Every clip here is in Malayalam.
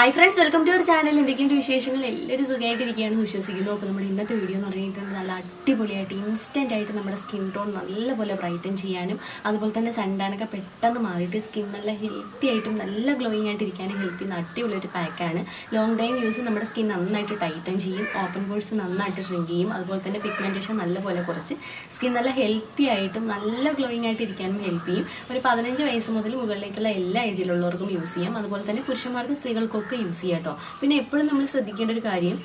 Hi friends welcome to our channel എന്തൊക്കെയുണ്ട് വിശേഷങ്ങൾ? എല്ലാവരും സുഖമായിട്ടിരിക്കുകയാണ്. വിശ്വസിക്കുന്നു. അപ്പോൾ നമ്മുടെ ഇന്നത്തെ വീഡിയോ എന്ന് പറഞ്ഞിട്ട് നല്ല അടിപൊളിയായിട്ട് ഇൻസ്റ്റന്റ് ആയിട്ട് നമ്മുടെ സ്കിൻ ടോൺ നല്ലപോലെ ബ്രൈറ്റൻ ചെയ്യാനും അതുപോലെ തന്നെ സൺടാനൊക്കെ പെട്ടെന്ന് മാറിയിട്ട് സ്കിൻ നല്ല ഹെൽത്തി ആയിട്ടും നല്ല ഗ്ലോയിങ് ആയിട്ട് ഇരിക്കാനും ഹെൽപ്പ് ചെയ്യുന്ന അടിപൊളിയൊരു പാക്കാണ് ലോങ് ടൈം യൂസ് നമ്മുടെ സ്കിൻ നന്നായിട്ട് ടൈറ്റൻ ചെയ്യും ഓപ്പൺ പോഴ്സ് നന്നായിട്ട് ഷ്രിങ്ക് ചെയ്യും അതുപോലെ തന്നെ പിഗ്മെന്റേഷൻ നല്ലപോലെ കുറച്ച് സ്കിൻ നല്ല ഹെൽത്തി ആയിട്ടും നല്ല ഗ്ലോയിങ് ആയിട്ട് ഇരിക്കാനും ഹെൽപ്പ് ചെയ്യും. ഒരു പതിനഞ്ച് വയസ്സ് മുതൽ മുകളിലേക്കുള്ള എല്ലാ ഏജിലുള്ളവർക്കും യൂസ് ചെയ്യാം. അതുപോലെ തന്നെ പുരുഷന്മാർക്കും സ്ത്രീകൾക്കൊക്കെ യൂസ് ചെയ്യാം കേട്ടോ പിന്നെ എപ്പോഴും നമ്മൾ ശ്രദ്ധിക്കേണ്ട ഒരു കാര്യം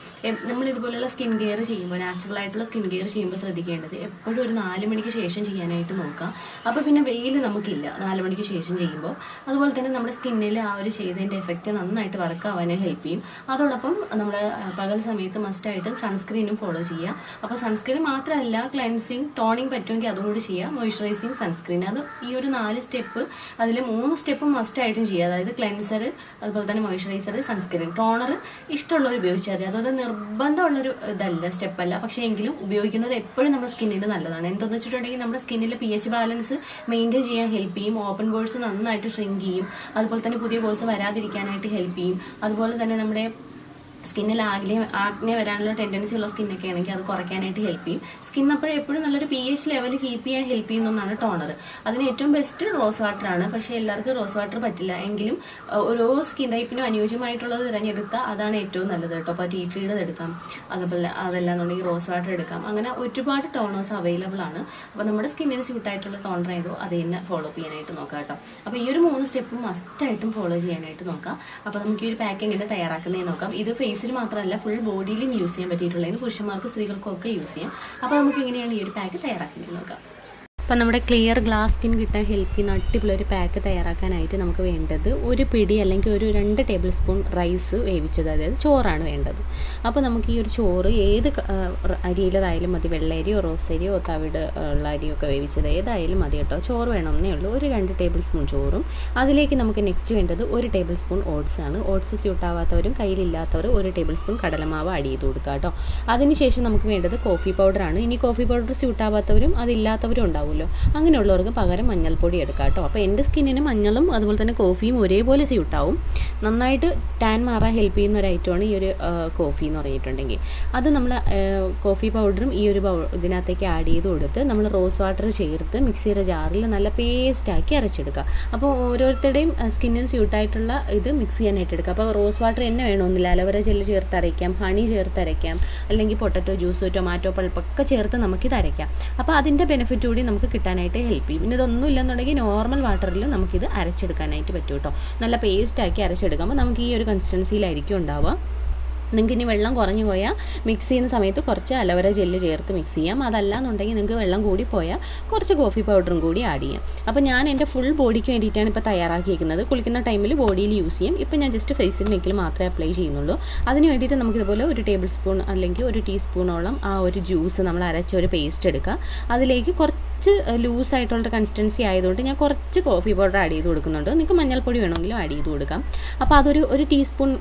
നമ്മൾ ഇതുപോലുള്ള സ്കിൻ കെയർ ചെയ്യുമ്പോൾ നാച്ചുറൽ ആയിട്ടുള്ള സ്കിൻ കെയർ ചെയ്യുമ്പോൾ ശ്രദ്ധിക്കേണ്ടത് എപ്പോഴും ഒരു നാല് മണിക്ക് ശേഷം ചെയ്യാനായിട്ട് നോക്കാം അപ്പോൾ പിന്നെ വെയിൽ നമുക്കില്ല. നാല് മണിക്ക് ശേഷം ചെയ്യുമ്പോൾ. അതുപോലെ തന്നെ നമ്മുടെ സ്കിന്നിൽ ആ ഒരു ചെയ്തതിന്റെ എഫക്റ്റ് നന്നായിട്ട് വർക്ക് ആവാനും ഹെൽപ്പ് ചെയ്യും. അതോടൊപ്പം നമ്മൾ പകൽ സമയത്ത് മസ്റ്റായിട്ടും സൺസ്ക്രീനും ഫോളോ ചെയ്യുക. അപ്പോൾ സൺസ്ക്രീൻ മാത്രമല്ല ക്ലെൻസിങ് ടോണിങ് പറ്റുമെങ്കിൽ അതുകൂടി ചെയ്യാം മോയ്സ്ചറൈസിങ് സൺസ്ക്രീൻ അത് ഈ ഒരു നാല് സ്റ്റെപ്പ് അതിൽ മൂന്ന് സ്റ്റെപ്പ് മസ്റ്റായിട്ടും ചെയ്യുക. അതായത് ക്ലെൻസർ അതുപോലെ തന്നെ മോയ്സ്ചറൈസർ സൺസ്ക്രീൻ ടോണർ ഇഷ്ടമുള്ളവർ ഉപയോഗിച്ചാൽ മതി. അതൊരു നിർബന്ധമുള്ളൊരു ഇതല്ല സ്റ്റെപ്പല്ല പക്ഷേ എങ്കിലും ഉപയോഗിക്കുന്നത് എപ്പോഴും നമ്മുടെ സ്കിന്നിന് നല്ലതാണ്. എന്തെന്ന് വെച്ചിട്ടുണ്ടെങ്കിൽ നമ്മുടെ സ്കിന്നിൽ പി എച്ച് ബാലൻസ് മെയിന്റെയിൻ ചെയ്യാൻ ഹെൽപ്പ് ചെയ്യും. ഓപ്പൺ ബോൾസ് നന്നായിട്ട് ഷ്രിങ്ക് ചെയ്യും. അതുപോലെ തന്നെ പുതിയ ബോൾസ് വരാതിരിക്കാനായിട്ട് ഹെൽപ്പ് ചെയ്യും. അതുപോലെ തന്നെ നമ്മുടെ സ്കിന്നിൽ ആഗ്നെ ആഗ്നെ വരാനുള്ള ടെൻഡൻസി ഉള്ള സ്കിന്നൊക്കെ ആണെങ്കിൽ അത് കുറയ്ക്കാനായിട്ട് ഹെൽപ്പ് ചെയ്യും. സ്കിൻ അപ്പോൾ എപ്പോഴും നല്ലൊരു പി എച്ച് ലെവൽ കീപ്പ് ചെയ്യാൻ ഹെൽപ്പ് ചെയ്യുന്ന ഒന്നാണ് ടോണർ അതിന് ഏറ്റവും ബെസ്റ്റ് റോസ് വാട്ടർ ആണ്. പക്ഷേ എല്ലാവർക്കും റോസ് വാട്ടർ പറ്റില്ല. എങ്കിലും ഓരോ സ്കിൻ ടൈപ്പിനും അനുയോജ്യമായിട്ടുള്ളത് തിരഞ്ഞെടുത്താൽ അതാണ് ഏറ്റവും നല്ലത് കേട്ടോ. അപ്പോൾ ടീ ട്രീഡ് എടുക്കാം. അതുപോലെ അതല്ലാന്നുണ്ടെങ്കിൽ റോസ് വാട്ടർ എടുക്കാം. അങ്ങനെ ഒരുപാട് ടോണേഴ്സ് അവൈലബിൾ ആണ്. അപ്പോൾ നമ്മുടെ സ്കിന്നിന് സ്യൂട്ടായിട്ടുള്ള ടോണർ ഏതോ അത് തന്നെ ഫോളോ ചെയ്യാനായിട്ട് നോക്കാം കേട്ടോ. അപ്പോൾ ഈ ഒരു മൂന്ന് സ്റ്റെപ്പും മസ്റ്റായിട്ടും ഫോളോ ചെയ്യാനായിട്ട് നോക്കാം. അപ്പോൾ നമുക്ക് ഈ ഒരു പാക്ക് എങ്ങനെ തയ്യാറാക്കുന്നതെന്ന് നോക്കാം. ഇത് ഫേസിൽ മാത്രമല്ല ഫുൾ ബോഡിയിലും യൂസ് ചെയ്യാൻ പറ്റിയിട്ടുള്ളതിന് പുരുഷന്മാർക്കും സ്ത്രീകൾക്കും ഒക്കെ യൂസ് ചെയ്യാം. അപ്പോൾ നമുക്ക് ഇങ്ങനെയാണ് ഈ ഒരു പാക്ക് തയ്യാറാക്കി നോക്കാം. അപ്പോൾ നമ്മുടെ ക്ലിയർ ഗ്ലാസ് സ്കിൻ കിട്ടാൻ ഹെൽപ്പ് ചെയ്യുന്ന അടിപൊളിയൊരു പാക്ക് തയ്യാറാക്കാനായിട്ട് നമുക്ക് വേണ്ടത് ഒരു പിടി അല്ലെങ്കിൽ ഒരു രണ്ട് ടേബിൾ സ്പൂൺ റൈസ് വേവിച്ചത് അതായത് ചോറാണ് വേണ്ടത്. അപ്പോൾ നമുക്ക് ഈ ഒരു ചോറ് ഏത് അരിയിലതായാലും മതി. വെള്ളരിയോ റോസരിയോ തവിട് ഉള്ള അരിയൊക്കെ വേവിച്ചത് ഏതായാലും മതി കേട്ടോ. ചോറ് വേണമെന്നേ ഉള്ളൂ. ഒരു രണ്ട് ടേബിൾ സ്പൂൺ ചോറും. അതിലേക്ക് നമുക്ക് നെക്സ്റ്റ് വേണ്ടത് ഒരു ടേബിൾ സ്പൂൺ ഓട്സ് ആണ്. ഓട്സ് സ്യൂട്ടാവാത്തവരും കയ്യിലില്ലാത്തവരും ഒരു ടേബിൾ സ്പൂൺ കടലമാവ് ആഡ് ചെയ്ത് കൊടുക്കുക കേട്ടോ അതിനുശേഷം നമുക്ക് വേണ്ടത് കോഫി പൗഡറാണ് ഇനി കോഫി പൗഡർ സ്യൂട്ടാവാത്തവരും അതില്ലാത്തവരും ഉണ്ടാവുമല്ലോ. അങ്ങനെയുള്ളവർക്ക് പകരം മഞ്ഞൾപ്പൊടി എടുക്കാം കേട്ടോ അപ്പോൾ എന്റെ സ്കിന്നിന് മഞ്ഞളും അതുപോലെ തന്നെ കോഫിയും ഒരേപോലെ സ്യൂട്ടാവും. നന്നായിട്ട് ടാൻ മാറാൻ ഹെൽപ്പ് ചെയ്യുന്ന ഒരു ഐറ്റമാണ് ഈ ഒരു കോഫി എന്ന് പറഞ്ഞിട്ടുണ്ടെങ്കിൽ. അത് നമ്മൾ കോഫി പൗഡറും ഈ ഒരു ഇതിനകത്തേക്ക് ആഡ് ചെയ്ത് കൊടുത്ത് നമ്മൾ റോസ് വാട്ടർ ചേർത്ത് മിക്സിയുടെ ജാറിൽ നല്ല പേസ്റ്റാക്കി അരച്ചെടുക്കുക. അപ്പോൾ ഓരോരുത്തരുടെയും സ്കിന്നിന് സ്യൂട്ടായിട്ടുള്ള ഇത് മിക്സ് ചെയ്യാനായിട്ട് എടുക്കുക. അപ്പോൾ റോസ് വാട്ടർ തന്നെ വേണമെന്നില്ല അലവര ജെല്ല് ചേർത്ത് അരയ്ക്കാം ഹണി ചേർത്ത് അരയ്ക്കാം അല്ലെങ്കിൽ പൊട്ടറ്റോ ജ്യൂസ് ടൊമാറ്റോ പൾപ്പൊക്കെ ചേർത്ത് നമുക്കിത് അരയ്ക്കാം. അപ്പോൾ അതിന്റെ ബെനിഫിറ്റ് കൂടി നമുക്ക് കിട്ടാനായിട്ട് ഹെൽപ്പ് ചെയ്യും. പിന്നെ ഇതൊന്നും ഇല്ലെന്നുണ്ടെങ്കിൽ നോർമൽ വാട്ടറിൽ നമുക്കിത് അരച്ചെടുക്കാനായിട്ട് പറ്റും കേട്ടോ. നല്ല പേസ്റ്റാക്കി അരച്ചെടുക്കുമ്പോൾ നമുക്ക് ഈ ഒരു കൺസിസ്റ്റൻസിയിലായിരിക്കും ഉണ്ടാവുക. നിങ്ങൾക്ക് ഇനി വെള്ളം കുറഞ്ഞു പോയാൽ മിക്സ് ചെയ്യുന്ന സമയത്ത് കുറച്ച് അലവര ജെല്ല് ചേർത്ത് മിക്സ് ചെയ്യാം. അതല്ല എന്നുണ്ടെങ്കിൽ നിങ്ങൾക്ക് വെള്ളം കൂടി പോയാൽ കുറച്ച് കോഫി പൗഡറും കൂടി ആഡ് ചെയ്യാം. അപ്പോൾ ഞാൻ എന്റെ ഫുൾ ബോഡിക്ക് വേണ്ടിയിട്ടാണ് ഇപ്പോൾ തയ്യാറാക്കിയിരിക്കുന്നത്. കുളിക്കുന്ന ടൈമിൽ ബോഡിയിൽ യൂസ് ചെയ്യും. ഇപ്പോൾ ഞാൻ ജസ്റ്റ് ഫേസിൽ മാത്രമേ അപ്ലൈ ചെയ്യുന്നുള്ളൂ. അതിന് വേണ്ടിയിട്ട് നമുക്കിതുപോലെ ഒരു ടേബിൾ സ്പൂൺ അല്ലെങ്കിൽ ഒരു ടീസ്പൂണോളം ആ ഒരു ജ്യൂസ് നമ്മൾ അരച്ച ഒരു പേസ്റ്റ് എടുക്കുക. അതിലേക്ക് കുറച്ച് ലൂസായിട്ടുള്ള കൺസിസ്റ്റൻസി ആയതുകൊണ്ട് ഞാൻ കുറച്ച് കോഫി പൗഡർ ആഡ് ചെയ്ത് കൊടുക്കുന്നുണ്ട്. നിങ്ങൾക്ക് മഞ്ഞൾപ്പൊടി വേണമെങ്കിലും ആഡ് ചെയ്ത് കൊടുക്കാം. അപ്പോൾ അതൊരു ഒരു ടീസ്പൂൺ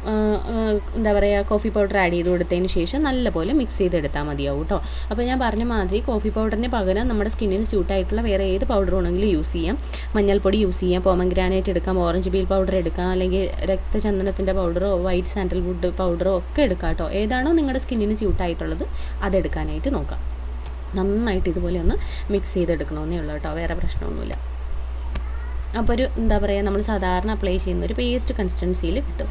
എന്താ പറയുക കോഫി പൗഡർ ആഡ് ചെയ്ത് കൊടുത്തതിന് ശേഷം നല്ലപോലെ മിക്സ് ചെയ്തെടുത്താൽ മതിയാവും കേട്ടോ അപ്പോൾ ഞാൻ പറഞ്ഞ മാതിരി കോഫി പൗഡറിന് പകരം നമ്മുടെ സ്കിന്നിന് സ്യൂട്ടായിട്ടുള്ള വേറെ ഏത് പൗഡർ വേണമെങ്കിലും യൂസ് ചെയ്യാം. മഞ്ഞൾപ്പൊടി യൂസ് ചെയ്യാം. പോമഗ്രാനൈറ്റ് എടുക്കാം ഓറഞ്ച് ബീൽ പൗഡർ എടുക്കാം അല്ലെങ്കിൽ രക്തചന്ദനത്തിന്റെ പൗഡറോ വൈറ്റ് സാൻഡൽവുഡ് പൗഡറോ ഒക്കെ എടുക്കാം കേട്ടോ ഏതാണോ നിങ്ങളുടെ സ്കിന്നിന് സ്യൂട്ടായിട്ടുള്ളത് അതെടുക്കാനായിട്ട് നോക്കാം. നന്നായിട്ട് ഇതുപോലെ ഒന്ന് മിക്സ് ചെയ്തെടുക്കണമെന്നേ ഉള്ളൂ കേട്ടോ. വേറെ പ്രശ്നമൊന്നുമില്ല. അപ്പോൾ ഒരു എന്താ പറയുക നമ്മൾ സാധാരണ അപ്ലൈ ചെയ്യുന്ന ഒരു പേസ്റ്റ് കൺസിസ്റ്റൻസിയിൽ കിട്ടും.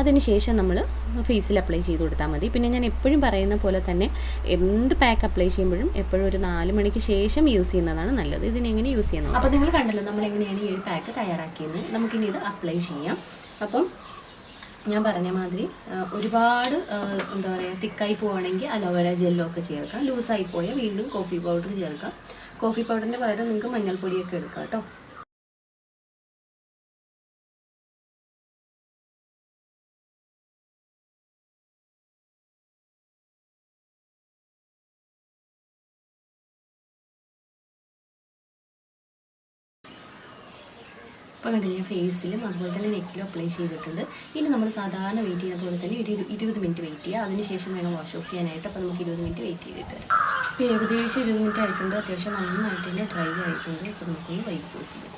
അതിനുശേഷം നമ്മൾ ഫേസിൽ അപ്ലൈ ചെയ്ത് കൊടുത്താൽ മതി. പിന്നെ ഞാൻ എപ്പോഴും പറയുന്ന പോലെ തന്നെ എന്ത് പാക്ക് അപ്ലൈ ചെയ്യുമ്പോഴും എപ്പോഴും ഒരു നാല് മണിക്ക് ശേഷം യൂസ് ചെയ്യുന്നതാണ് നല്ലത്. ഇതിനെങ്ങനെ യൂസ് ചെയ്യുന്നത് അപ്പോൾ നിങ്ങൾ കണ്ടല്ലോ നമ്മൾ എങ്ങനെയാണ് ഈ ഒരു പാക്ക് തയ്യാറാക്കിയത് നമുക്കിനി ഇത് അപ്ലൈ ചെയ്യാം. അപ്പം ഞാൻ പറഞ്ഞ മാതിരി ഒരുപാട് എന്താ പറയുക തിക്കായി പോവുകയാണെങ്കിൽ അലോവേര ജെല്ലോ ഒക്കെ ചേർക്കാം. ലൂസായി പോയാൽ വീണ്ടും കോഫി പൗഡർ ചേർക്കാം. കോഫി പൗഡറിന്റെ പകരം നിങ്ങൾക്ക് മഞ്ഞൾപ്പൊടിയൊക്കെ എടുക്കാം കേട്ടോ. അപ്പോൾ കണ്ടില്ല ഞാൻ ഫേസിലും അതുപോലെ തന്നെ നെക്കിലും അപ്ലൈ ചെയ്തിട്ടുണ്ട്. ഇനി നമ്മൾ സാധാരണ വെയിറ്റ് ചെയ്യുന്ന പോലെ തന്നെ ഒരു ഇരു- ഇരുപത് മിനിറ്റ് വെയിറ്റ് ചെയ്യുക. അതിനുശേഷം വേണം വാഷ് ഓഫ് ചെയ്യാനായിട്ട്. അപ്പോൾ നമുക്ക് ഇരുപത് മിനിറ്റ് വെയിറ്റ് ചെയ്തിട്ട് വരാം. ഏകദേശം ഇരുപത് മിനിറ്റ് ആയിട്ടുണ്ട്. അത്യാവശ്യം നന്നായിട്ട് തന്നെ ഡ്രൈ ആയിട്ടുണ്ട്. അപ്പോൾ നമുക്കൊന്ന് വൈകി ഓഫ്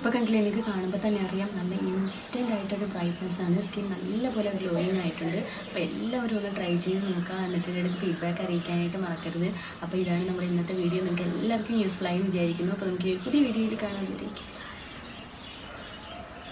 അപ്പോൾ കണ്ടില്ല എനിക്ക് കാണുമ്പോൾ തന്നെ അറിയാം നല്ല ഇൻസ്റ്റന്റ് ആയിട്ടൊരു ബ്രൈറ്റ്നസ് ആണ്. സ്കിൻ നല്ലപോലെ ഗ്ലോയിങ് ആയിട്ടുണ്ട്. അപ്പോൾ എല്ലാവരും ഒന്ന് ട്രൈ ചെയ്ത് നോക്കുക എന്നിട്ട് എന്റെ ഫീഡ്ബാക്ക് അറിയിക്കാനായിട്ട് മറക്കരുത്. അപ്പോൾ ഇതാണ് നമ്മുടെ ഇന്നത്തെ വീഡിയോ നിങ്ങൾക്ക് എല്ലാവർക്കും യൂസ്ഫുൾ ആയി വിചാരിക്കുന്നു. അപ്പോൾ നമുക്ക് പുതിയ വീഡിയോയിൽ കാണാൻ